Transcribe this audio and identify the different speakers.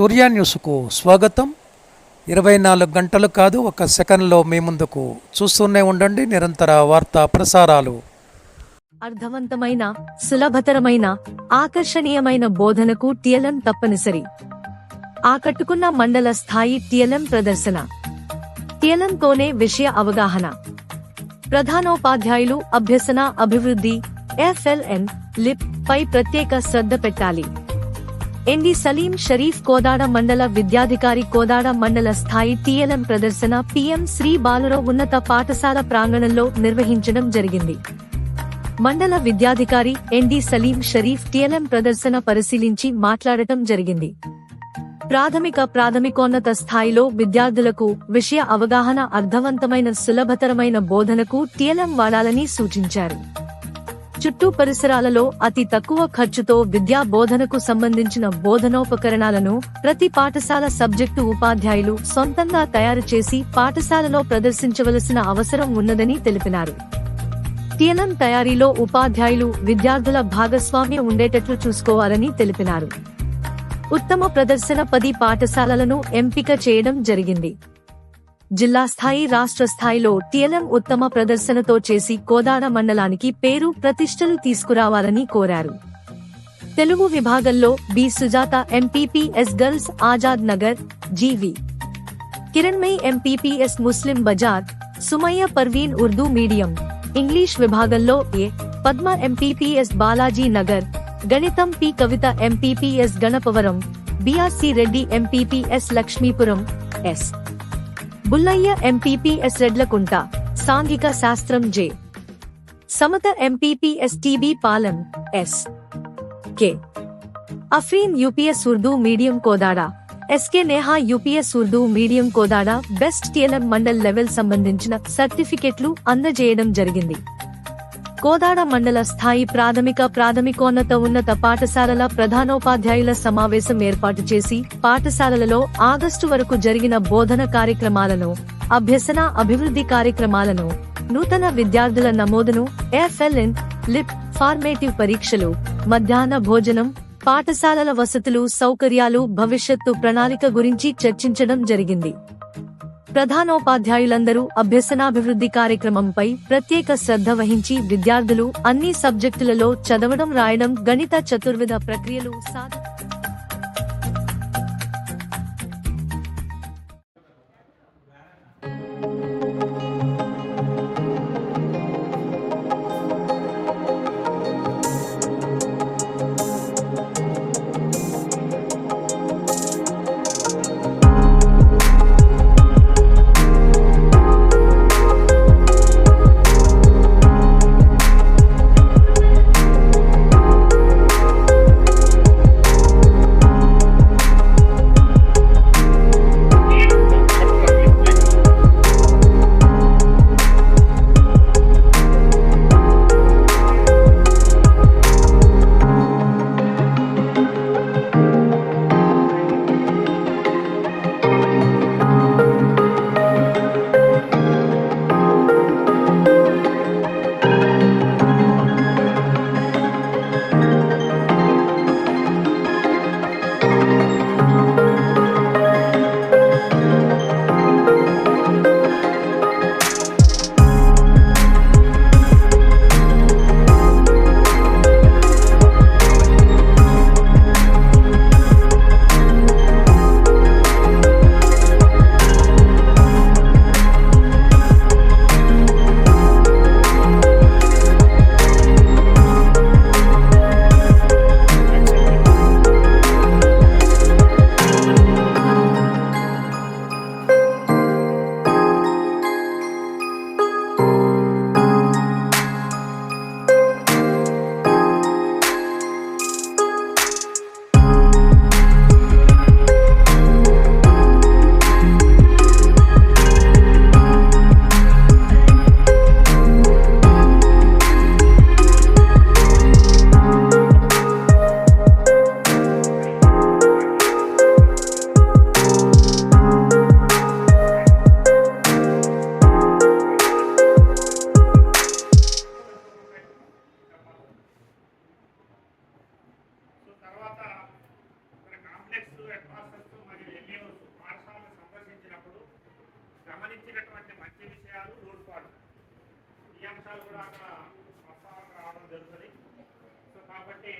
Speaker 1: సూర్య న్యూస్కు స్వాగతం. ఇరవై నాలుగు గంటలు కాదు ఒక సెకండ్లో మీ ముందుకు చూస్తూనే ఉండండి నిరంతర వార్తా ప్రసారాలు.
Speaker 2: అర్థవంతమైన సులభతరమైన ఆకర్షణీయమైన బోధనకు టిఎల్ఎం తప్పనిసరి. ఆకట్టుకున్న మండల స్థాయి టిఎల్ఎం ప్రదర్శన. టిఎల్ఎంతోనే విషయ అవగాహన. ప్రధానోపాధ్యాయులు అభ్యసన అభివృద్ధి ఎఫ్ఎల్ఎన్ లిప్ పై ప్రత్యేక శ్రద్ధ పెట్టాలి. ఎన్డి సలీం షరీఫ్ కోదాడ మండల విద్యాధికారి కోదాడ మండల స్థాయి టిఎల్ఎం ప్రదర్శన పిఎం శ్రీ బాలరావు ఉన్నత పాఠశాల ప్రాంగణంలో నిర్వహించడం జరిగింది. మండల విద్యాధికారి ఎన్డి సలీం షరీఫ్ టిఎల్ఎం ప్రదర్శన పరిశీలించి మాట్లాడటం జరిగింది. ప్రాథమిక ప్రాథమికోన్నత స్థాయిలో విద్యార్థులకు విషయ అవగాహన అర్థవంతమైన సులభతరమైన బోధనకు టీఎల్ఎం వాడాలని సూచించారు. చుట్టూ పరిసరాలలో అతి తక్కువ ఖర్చుతో విద్యా బోధనకు సంబంధించిన బోధనోపకరణాలను ప్రతి పాఠశాల సబ్జెక్టు ఉపాధ్యాయులు సొంతంగా తయారు చేసి పాఠశాలలో ప్రదర్శించవలసిన అవసరం ఉన్నదని తెలిపినారు. టీఎల్ఎం తయారీలో ఉపాధ్యాయులు విద్యార్థుల భాగస్వామ్యం ఉండేటట్లు చూసుకోవాలని తెలిపినారు. ఉత్తమ ప్రదర్శన పది పాఠశాలలను ఎంపిక చేయడం జరిగింది. జిల్లా స్థాయి రాష్ట్ర స్థాయిలో టీఎల్ఎం ఉత్తమ ప్రదర్శనతో చేసి కోదాడ మండలానికి పేరు ప్రతిష్టలు తీసుకురావాలని కోరారు. తెలుగు విభాగంలో B. Sujatha MPPS girls Azad Nagar GV. Kiranmayi MPPS Muslim Bazar Sumaiya Parveen Urdu medium. English విభాగంలో ఏ. పద్మ ఎంపీపీఎస్ బాలాజీ నగర్. గణితం P. Kavitha MPPS Ganapavaram. BRC Reddy MPPS Lakshmipuram S. Bullaiah MPPS Redlakunta సాంఘిక శాస్త్రం J. Samatha MPPS TB Palem S. K. Afreen UPS Urdu medium Kodad. SK Neha UPS Urdu medium Kodad. Best TLM mandal level సంబంధించిన సర్టిఫికెట్లు అందజేయడం జరిగింది. కోదాడ మండల స్థాయి ప్రాథమిక ప్రాథమికోన్నత ఉన్నత పాఠశాలల ప్రధానోపాధ్యాయుల సమావేశం ఏర్పాటు చేసి పాఠశాలలలో ఆగస్టు వరకు జరిగిన బోధన కార్యక్రమాలను అభ్యసన అభివృద్ధి కార్యక్రమాలను నూతన విద్యార్థుల నమోదును ఎఫ్ఎల్ఎన్ లిప్ ఫార్మేటివ్ పరీక్షలు మధ్యాహ్న భోజనం పాఠశాలల వసతులు సౌకర్యాలు భవిష్యత్తు ప్రణాళిక గురించి చర్చించడం జరిగింది. ప్రధానోపాధ్యాయులందరూ అభ్యసనాభివృద్ధి కార్యక్రమంపై ప్రత్యేక శ్రద్ధ వహించి విద్యార్థులు అన్ని సబ్జెక్టులలో చదవడం రాయడం గణిత చతుర్విధ ప్రక్రియలు సాధ
Speaker 3: అంశాలు కూడా అక్కడ ప్రస్తావన రావడం జరుగుతుంది. సో కాబట్టి